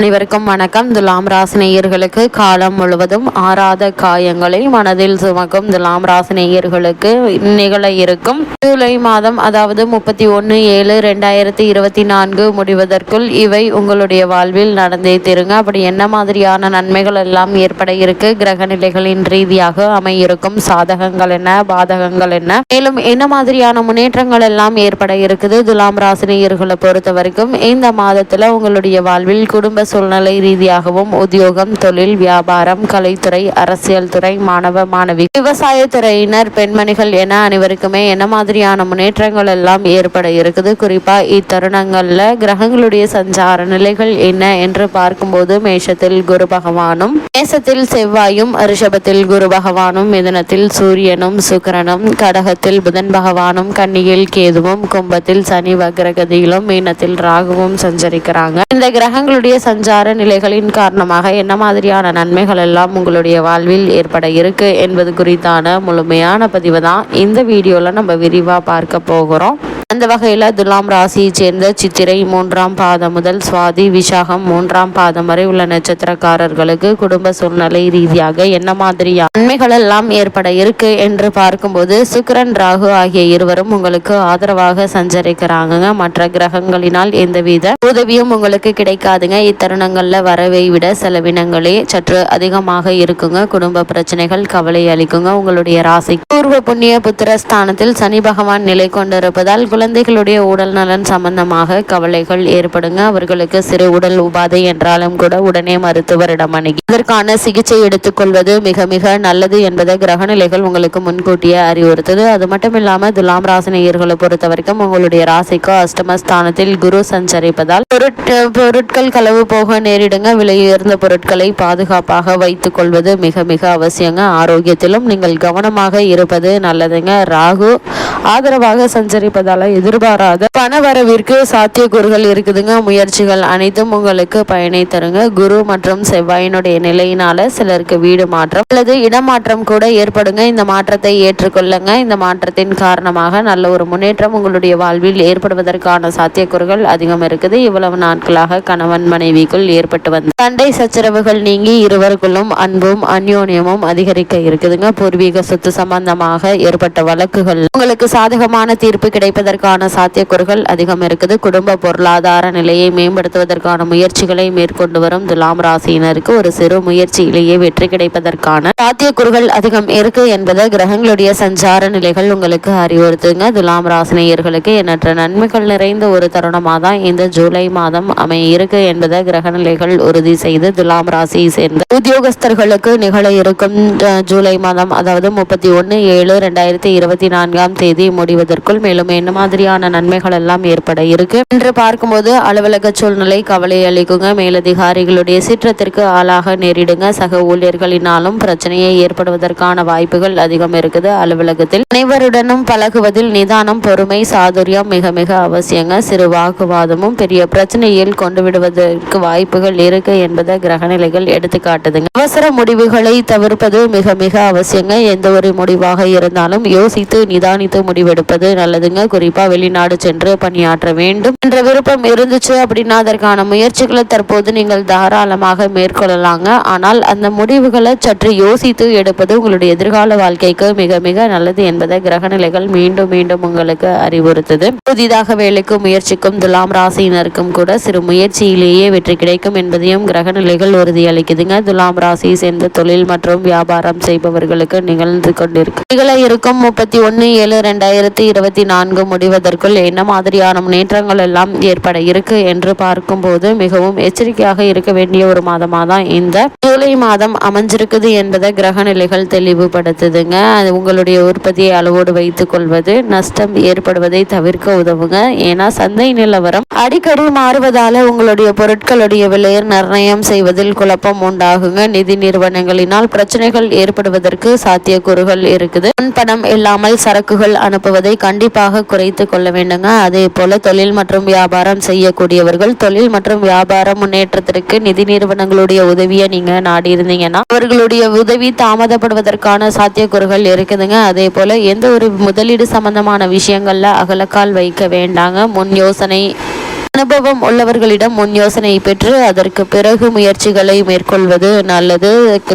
அனைவருக்கும் வணக்கம். துலாம் ராசினேயர்களுக்கு காலம் முழுவதும் ஆறாத காயங்களை மனதில் சுமக்கும் துலாம் ராசினேயர்களுக்கு நிகழ இருக்கும். ஜூலை மாதம் அதாவது முப்பத்தி ஒன்று ஏழு ரெண்டாயிரத்தி இருபத்தி நான்கு முடிவதற்குள் இவை உங்களுடைய வாழ்வில் நடந்தே திருங்க. அப்படி என்ன மாதிரியான நன்மைகள் எல்லாம் ஏற்பட இருக்கு? கிரக நிலைகளின் ரீதியாக அமையிருக்கும் சாதகங்கள் என்ன? பாதகங்கள் என்ன? மேலும் என்ன மாதிரியான முன்னேற்றங்கள் எல்லாம் ஏற்பட இருக்குது? துலாம் ராசினியர்களை பொறுத்த வரைக்கும் இந்த மாதத்துல உங்களுடைய வாழ்வில் குடும்ப சூழ்நிலை ரீதியாகவும் உத்தியோகம் தொழில் வியாபாரம் கலைத்துறை அரசியல் துறை மாணவ மாணவி விவசாயத்துறையினர் பெண்மணிகள் என அனைவருக்குமே என்ன மாதிரியான முன்னேற்றங்கள் எல்லாம் ஏற்பட இருக்குது? குறிப்பா இத்தருணங்கள்ல கிரகங்களுடைய சஞ்சார நிலைகள் என்ன என்று பார்க்கும்போது மேஷத்தில் குரு பகவானும் மேசத்தில் செவ்வாயும் ரிஷபத்தில் குரு பகவானும் மிதனத்தில் சூரியனும் சுக்கரனும் கடகத்தில் புதன் பகவானும் கன்னியில் கேதுவும் கும்பத்தில் சனி வக்ரகதியிலும் மீனத்தில் ராகுவும் சஞ்சரிக்கிறாங்க. இந்த கிரகங்களுடைய சஞ்ச சஞ்சார நிலைகளின் காரணமாக என்ன மாதிரியான நன்மைகள் எல்லாம் உங்களுடைய வாழ்வில் ஏற்பட இருக்கு என்பது குறித்தான முழுமையான பதிவு தான். இந்த வீடியோவில் நம்ம விரிவாக பார்க்க போகிறோம். அந்த வகையில் துலாம் ராசியை சேர்ந்த சித்திரை மூன்றாம் பாதம் முதல் சுவாதி விசாகம் மூன்றாம் பாதம் வரை உள்ள நட்சத்திரக்காரர்களுக்கு குடும்ப சூழ்நிலை ரீதியாக என்ன மாதிரியான நன்மைகள் எல்லாம் ஏற்பட இருக்கு என்று பார்க்கும்போது சுக்கரன் ராகு ஆகிய இருவரும் உங்களுக்கு ஆதரவாக சஞ்சரிக்கிறாங்க மற்ற கிரகங்களினால் எந்தவித உதவியும் உங்களுக்கு கிடைக்காதுங்க. இத்தருணங்கள்ல வரவை விட செலவினங்களே சற்று அதிகமாக இருக்குங்க. குடும்ப பிரச்சனைகள் கவலை அளிக்குங்க. உங்களுடைய ராசி பூர்வ புண்ணிய புத்திர ஸ்தானத்தில் சனி பகவான் நிலை கொண்டிருப்பதால் குழந்தைகளுடைய உடல் நலன் சம்பந்தமாக கவலைகள் ஏற்படுங்க. அவர்களுக்கு சிறு உடல் உபாதை என்றாலும் கூட உடனே மருத்துவரிடம் அணுகி இதற்கான சிகிச்சை எடுத்துக்கொள்வது மிக மிக நல்லது என்பதை கிரகநிலைகள் உங்களுக்கு முன்கூட்டியே அறிவுறுத்தது. அது மட்டும் இல்லாமல் துலாம் ராசினியர்களை பொறுத்த வரைக்கும் உங்களுடைய ராசிக்கு அஷ்டமஸ்தானத்தில் குரு சஞ்சரிப்பதால் பொருட்கள் களவு போக நேரிடுங்க. விலையுயர்ந்த பொருட்களை பாதுகாப்பாக வைத்துக் கொள்வது மிக மிக அவசியங்க. ஆரோக்கியத்திலும் நீங்கள் கவனமாக இருப்பது நல்லதுங்க. ராகு ஆதரவாக சஞ்சரிப்பதால எதிர்பாராத பணவரவிற்கு சாத்தியக்கூறுகள் இருக்குதுங்க. முயற்சிகள் அனைத்தும் உங்களுக்கு பயனை தருங்க. குரு மற்றும் செவ்வாயினுடைய நிலையினால சிலருக்கு வீடு மாற்றம் அல்லது இடமாற்றம் கூட ஏற்படுங்க. இந்த மாற்றத்தை ஏற்றுக்கொள்ளுங்க. இந்த மாற்றத்தின் காரணமாக நல்ல ஒரு முன்னேற்றம் உங்களுடைய வாழ்வில் ஏற்படுவதற்கான சாத்தியக்கூறுகள் அதிகம் இருக்குது. இவ்வளவு நாட்களாக கணவன் மனைவிக்குள் ஏற்பட்டு வந்த சண்டை சச்சரவுகள் நீங்கி இருவருக்குள்ளும் அன்பும் அந்யோன்யமும் அதிகரிக்க இருக்குதுங்க. பூர்வீக சொத்து சம்பந்தமாக ஏற்பட்ட வழக்குகள். உங்களுக்கு சாதகமான தீர்ப்பு கிடைப்பதற்கான சாத்தியக்கூறுகள் அதிகம் இருக்குது. குடும்ப பொருளாதார நிலையை மேம்படுத்துவதற்கான முயற்சிகளை மேற்கொண்டு வரும் துலாம் ராசியினருக்கு ஒரு சிறு முயற்சியிலேயே வெற்றி கிடைப்பதற்கான சாத்தியக்கூறுகள் அதிகம் இருக்கு என்பதை கிரகங்களுடைய சஞ்சார நிலைகள் உங்களுக்கு அறிவுறுத்துங்க. துலாம் ராசினியர்களுக்கு எண்ணற்ற நன்மைகள் நிறைந்த ஒரு தருணமாக தான் இந்த ஜூலை மாதம் அமைய இருக்கு என்பதை கிரக நிலைகள் உறுதி செய்து துலாம் ராசியை சேர்ந்த உத்தியோகஸ்தர்களுக்கு நிகழ இருக்கும் ஜூலை மாதம் அதாவது முப்பத்தி ஒன்று ஏழு ரெண்டாயிரத்தி இருபத்தி நான்காம் தேதி முடிவதற்குள் மேலும் என்னமா மாதிரியான நன்மைகள் எல்லாம் ஏற்பட இருக்கு. என்று பார்க்கும்போது அலுவலக சூழ்நிலை கவலை அளிக்குங்க. மேலதிகாரிகளுடைய சீற்றத்திற்கு ஆளாக நேரிடுங்க. சக ஊழியர்களினாலும் பிரச்சனையை ஏற்படுவதற்கான வாய்ப்புகள் அதிகம் இருக்குது அலுவலகத்தில். அனைவருடனும் பழகுவதில் நிதானம் பொறுமை சாதுரியம் மிக மிக அவசியங்க. சிறு வாக்குவாதமும் பெரிய பிரச்சனையில் கொண்டு விடுவதற்கு வாய்ப்புகள் இருக்கு என்பதை கிரகநிலைகள் எடுத்துக்காட்டுதுங்க அவசர முடிவுகளை தவிர்ப்பது மிக மிக அவசியங்க. எந்த ஒரு முடிவாக இருந்தாலும் யோசித்து நிதானித்து முடிவெடுப்பது நல்லதுங்க. கண்டிப்பாக வெளிநாடு சென்று பணியாற்ற வேண்டும் என்ற விருப்பம் இருந்துச்சு அப்படின்னா அதற்கான முயற்சிகளை தற்போது நீங்கள் தாராளமாக மேற்கொள்ளலாங்க. ஆனால் அந்த முடிவுகளை சற்று யோசித்து எடுப்பது உங்களுடைய எதிர்கால வாழ்க்கைக்கு மிக மிக நல்லது என்பதை கிரகநிலைகள் மீண்டும் மீண்டும் உங்களுக்கு அறிவுறுத்தது. புதிதாக வேலைக்கு முயற்சிக்கும் துலாம் ராசியினருக்கும் கூட சிறு முயற்சியிலேயே வெற்றி கிடைக்கும் என்பதையும் கிரகநிலைகள் உறுதியளிக்குதுங்க. துலாம் ராசியை சேர்ந்த தொழில் மற்றும் வியாபாரம் செய்பவர்களுக்கு நிகழ்ந்து கொண்டிருக்கு. நிகழ இருக்கும் முப்பத்தி ஒன்னு ஏழு ரெண்டாயிரத்தி இருபத்தி நான்கு முடிவதற்குள் என்ன மாதிரியான முன்னேற்றங்கள் எல்லாம் ஏற்பட இருக்கு என்று பார்க்கும்போது மிகவும் எச்சரிக்கையாக இருக்க வேண்டிய ஒரு மாதமாக தான் இந்த ஜூலை மாதம் அமைஞ்சிருக்குது என்பதை கிரக நிலைகள் தெளிவுபடுத்துதுங்க. அது உங்களுடைய உற்பத்தியை அளவோடு வைத்துக் கொள்வது நஷ்டம் ஏற்படுவதை தவிர்க்க உதவுங்க. ஏன்னா சந்தை நிலவரம் அடிக்கடி மாறுவதால உங்களுடைய பொருட்களுடைய விலையை நிர்ணயம் செய்வதில் குழப்பம் உண்டாகுங்க. நிதி நிறுவனங்களினால் பிரச்சனைகள் ஏற்படுவதற்கு சாத்தியக்கூறுகள் இருக்குது. முன்பணம் இல்லாமல் சரக்குகள் அனுப்புவதை கண்டிப்பாக குறைத்து கொள்ள வேண்டுங்க. அதே போல தொழில் மற்றும் வியாபாரம் செய்யக்கூடியவர்கள் தொழில் மற்றும் வியாபார முன்னேற்றத்திற்கு நிதி நிறுவனங்களுடைய உதவியை நீங்க நாடி இருந்தீங்கன்னா அவர்களுடைய உதவி தாமதப்படுவதற்கான சாத்தியக்கூறுகள் இருக்குதுங்க. அதே போல எந்த ஒரு முதலீடு சம்பந்தமான விஷயங்கள்ல அகலக்கால் வைக்க வேண்டாங்க. முன் யோசனை அனுபவம் உள்ளவர்களிடம் முன் யோசனை பெற்று அதற்கு பிறகு முயற்சிகளை மேற்கொள்வது நல்லது.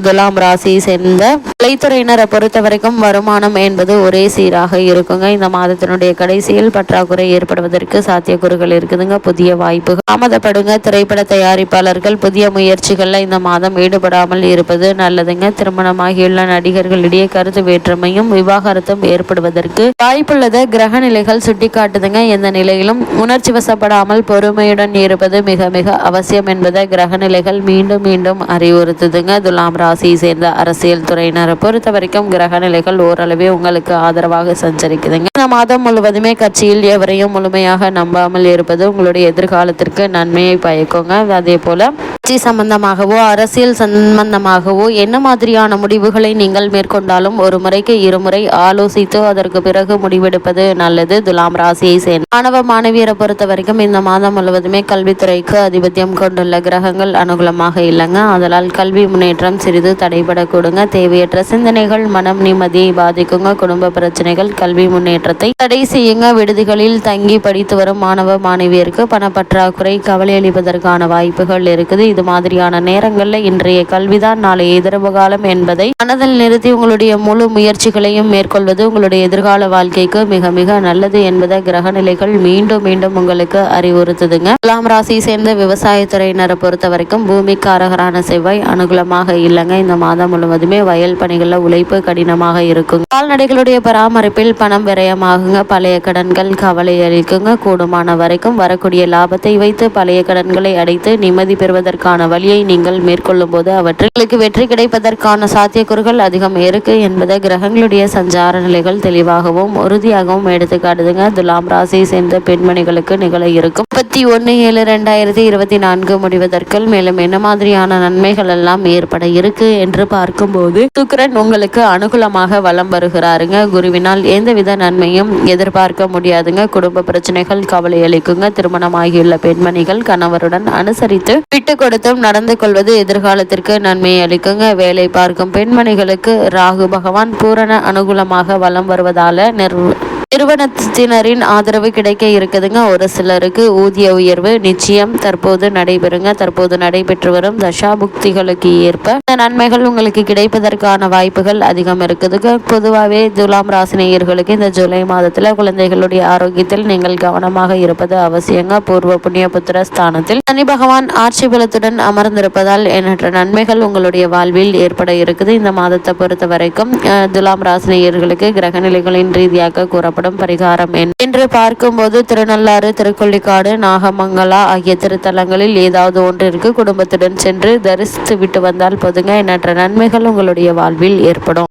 துலாம் ராசியை சேர்ந்த கலைத்துறையினரை பொறுத்த வரைக்கும் வருமானம் என்பது ஒரே சீராக இருக்குங்க. இந்த மாதத்தினுடைய கடைசியில் பற்றாக்குறை ஏற்படுவதற்கு சாத்தியக்கூறுகள் இருக்குதுங்க. புதிய வாய்ப்புகள் தாமதப்படுங்க. திரைப்பட தயாரிப்பாளர்கள் புதிய முயற்சிகளில் இந்த மாதம் ஈடுபடாமல் இருப்பது நல்லதுங்க. திருமணமாகியுள்ள நடிகர்களிடையே கருத்து வேற்றுமையும் விவாகரத்தும் ஏற்படுவதற்கு வாய்ப்புள்ளதை கிரக நிலைகள் சுட்டிக்காட்டுதுங்க. எந்த நிலையிலும் உணர்ச்சி வசப்படாமல் பொறுமையுடன் இருப்பது மிக மிக அவசியம் என்பதை கிரக நிலைகள் மீண்டும் மீண்டும் அறிவுறுத்துதுங்க. துலாம் ராசியை சேர்ந்த அரசியல் துறையினர் பொறுத்த வரைக்கும் கிரக நிலைகள் ஓரளவே உங்களுக்கு ஆதரவாக சஞ்சரிக்குதுங்க. இந்த மாதம் முழுவதுமே கட்சியில் எவரையும் முழுமையாக நம்பாமல் இருப்பது உங்களுடைய எதிர்காலத்திற்கு நன்மையை பயக்குங்க. அதே போல கட்சி சம்பந்தமாகவோ அரசியல் சம்பந்தமாகவோ என்ன மாதிரியான முடிவுகளை நீங்கள் மேற்கொண்டாலும் ஒரு முறைக்கு இருமுறை ஆலோசித்து அதற்கு பிறகு முடிவெடுப்பது நல்லது. துலாம் ராசியை சேர்ந்த மாணவ மாணவியரை பொறுத்த வரைக்கும் இந்த மாதம் முழுவதுமே கல்வித்துறைக்கு அதிபத்தியம் கொண்டுள்ள கிரகங்கள் அனுகூலமாக இல்லைங்க. அதனால் கல்வி முன்னேற்றம் சிறிது தடைபடக்கூடுங்க தேவையற்ற சிந்தனைகள் மனம் நிம்மதியை பாதிக்குங்க. குடும்ப பிரச்சனைகள் கல்வி முன்னேற்றத்தை தடை செய்யுங்க. விடுதிகளில் தங்கி படித்து வரும் மாணவ மாணவியருக்கு பணப்பற்றாக்குறை கவலை அளிப்பதற்கான வாய்ப்புகள் இருக்குது. இது மாதிரியான நேரங்களில் இன்றைய கல்விதான் நாளை எதிர்காலம் என்பதை மனதில் நிறுத்தி உங்களுடைய முழு முயற்சிகளையும் மேற்கொள்வது உங்களுடைய எதிர்கால வாழ்க்கைக்கு மிக மிக நல்லது என்பதை கிரக நிலைகள் மீண்டும் மீண்டும் உங்களுக்கு அறிவுறுத்துதுங்க. துலாம் ராசி சேர்ந்த விவசாயத்துறையினரை பொறுத்த வரைக்கும் பூமிக்காரகரான செவ்வாய் அனுகூலமாக இல்லைங்க. இந்த மாதம் முழுவதுமே வயல் பணிகளில் உழைப்பு கடினமாக இருக்கும் கால்நடைகளுடைய பராமரிப்பில் பணம் விரயமாகுங்க. பழைய கடன்கள் கவலை அளிக்குங்க. கூடுமான வரைக்கும் வரக்கூடிய லாபத்தை வைத்து பழைய கடன்களை அடைத்து நிம்மதி பெறுவதற்கு பெறுவதற்கான வழியை நீங்கள் மேற்கொள்ளும் போது அவற்றுக்கு வெற்றி கிடைப்பதற்கான சாத்தியக்கூறுகள் அதிகம் இருக்கு என்பதை கிரகங்களுடைய சஞ்சார நிலைகள் தெளிவாகவும் உறுதியாகவும் எடுத்து காட்டுதுங்க துலாம் ராசியை சேர்ந்த பெண்மணிகளுக்கு நிகழ இருக்கும். முப்பத்தி ஒன்று ஏழு ரெண்டாயிரத்தி இருபத்தி நான்கு முடிவதற்குள் மேலும் என்ன மாதிரியான நன்மைகள் எல்லாம் ஏற்பட இருக்கு என்று பார்க்கும்போது சுக்கரன் உங்களுக்கு அனுகூலமாக வலம் வருகிறாருங்க. குருவினால் எந்தவித நன்மையும் எதிர்பார்க்க முடியாதுங்க. குடும்ப பிரச்சனைகள் கவலை அளிக்குங்க. திருமணமாகியுள்ள பெண்மணிகள் கணவருடன் அனுசரித்து விட்டு கொடுத்தும் நடந்து கொள்வது எதிர்காலத்திற்கு நன்மை அளிக்குங்க. வேலை பார்க்கும் பெண்மணிகளுக்கு ராகு பகவான் பூரண அனுகூலமாக வலம் வருவதால நிர்வ நிறுவனத்தினரின் ஆதரவு கிடைக்க இருக்குதுங்க. ஒரு சிலருக்கு ஊதிய உயர்வு நிச்சயம். தற்போது நடைபெறுங்க. தற்போது நடைபெற்று வரும் தசாபுக்திகளுக்கு ஏற்ப இந்த நன்மைகள் உங்களுக்கு கிடைப்பதற்கான வாய்ப்புகள் அதிகம் இருக்குதுங்க. பொதுவாகவே துலாம் ராசினியர்களுக்கு இந்த ஜூலை மாதத்தில் குழந்தைகளுடைய ஆரோக்கியத்தில் நீங்கள் கவனமாக இருப்பது அவசியங்க. பூர்வ புண்ணிய புத்திர ஸ்தானத்தில் சனி பகவான் ஆட்சி பலத்துடன் அமர்ந்திருப்பதால் எண்ணற்ற நன்மைகள் உங்களுடைய வாழ்வில் ஏற்பட இருக்குது. இந்த மாதத்தை பொறுத்த வரைக்கும் துலாம் ராசினியர்களுக்கு கிரகநிலைகளின் ரீதியாக கூறப்படும் செய்யப்படும் பரிகாரம் என்று பார்க்கும்போது திருநள்ளாறு திருக்கொள்ளிக்காடு நாகமங்கலா ஆகிய திருத்தலங்களில் ஏதாவது ஒன்றிற்கு குடும்பத்துடன் சென்று தரிசித்து விட்டு வந்தால் போதுங்க. எண்ணற்ற நன்மைகள் உங்களுடைய வாழ்வில் ஏற்படும்.